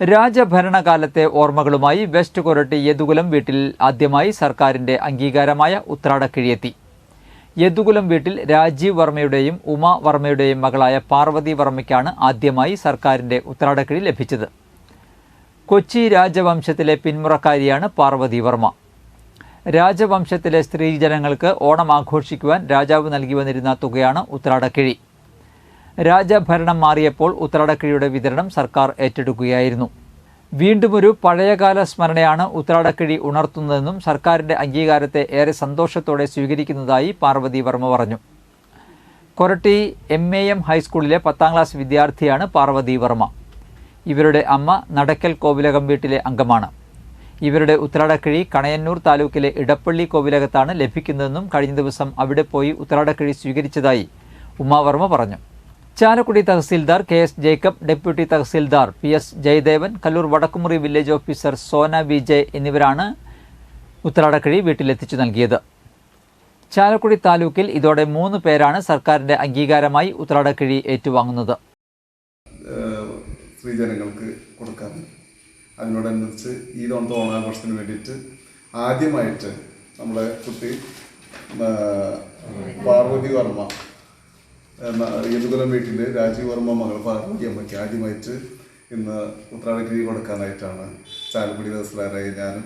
രാജഭരണകാലത്തെ ഓർമ്മകളുമായി വെസ്റ്റ് കൊരട്ടി യദുകുലം വീട്ടിൽ ആദ്യമായി സർക്കാരിന്റെ അംഗീകാരമായ ഉത്രാടക്കിഴിയെത്തി യദുകുലം വീട്ടിൽ രാജീവ് വർമ്മയുടെയും ഉമ വർമ്മയുടെയും മകളായ പാർവതി വർമ്മയ്ക്കാണ് ആദ്യമായി സർക്കാരിന്റെ ഉത്രാടക്കിഴി ലഭിച്ചത്. കൊച്ചി രാജവംശത്തിലെ പിന്മുറക്കാരിയാണ് പാർവതി വർമ്മ. രാജവംശത്തിലെ സ്ത്രീജനങ്ങൾക്ക് ഓണം ആഘോഷിക്കുവാൻ രാജാവ് നൽകി വന്നിരുന്ന തുകയാണ് ഉത്രാടക്കിഴി രാജഭരണം മാറിയപ്പോൾ ഉത്രാടക്കിഴിയുടെ വിതരണം സർക്കാർ ഏറ്റെടുക്കുകയായിരുന്നു. വീണ്ടുമൊരു പഴയകാല സ്മരണയാണ് ഉത്രാടക്കിഴി ഉണർത്തുന്നതെന്നും സർക്കാരിന്റെ അംഗീകാരത്തെ ഏറെ സന്തോഷത്തോടെ സ്വീകരിക്കുന്നതായി പാർവതി വർമ്മ പറഞ്ഞു. കൊരട്ടി എം എ എം ഹൈസ്കൂളിലെ പത്താം ക്ലാസ് വിദ്യാർത്ഥിയാണ് പാർവതി വർമ്മ. ഇവരുടെ അമ്മ നടക്കൽ കോവിലകം വീട്ടിലെ അംഗമാണ്. ഇവരുടെ ഉത്രാടക്കിഴി കണയന്നൂർ താലൂക്കിലെ ഇടപ്പള്ളി കോവിലകത്താണ് ലഭിക്കുന്നതെന്നും കഴിഞ്ഞ ദിവസം അവിടെ പോയി ഉത്രാടക്കിഴി സ്വീകരിച്ചതായി ഉമാവർമ്മ പറഞ്ഞു. Chalakudy tahsildar K S Jacob deputy tahsildar P S Jayadevan Kallur Vadakkumuri village officer Sona Vijay എന്നിവരാണ് ഉത്തരാടക്കിഴി വീട്ടിലെത്തിച്ചു നൽകിയത്. ചാലക്കുടി താലൂക്കിൽ ഇതോടെ മൂന്ന് പേരാണ് സർക്കാരിന്റെ അംഗീകാരമായി ഉത്തരാടക്കിഴി ഏറ്റുവാങ്ങുന്നത്. സ്ത്രീജനങ്ങൾക്ക് കൊടുക്കാൻ അതിനോടനുബന്ധിച്ച് ഈ തവണത്തെ ഓണാഘോഷത്തിന് വേണ്ടിയിട്ട് ആദ്യമായിട്ട് നമ്മുടെ കുട്ടി പാർവതി വർമ്മ യദുകുലം വീട്ടിൽ രാജീവ് വർമ്മ മകൾ പാർവതി അമ്മയ്ക്ക് ആദ്യമായിട്ട് ഇന്ന് ഉത്രാടക്കിഴി കൊടുക്കാനായിട്ടാണ് ചാലക്കുടി തഹസിൽദാരായ ഞാനും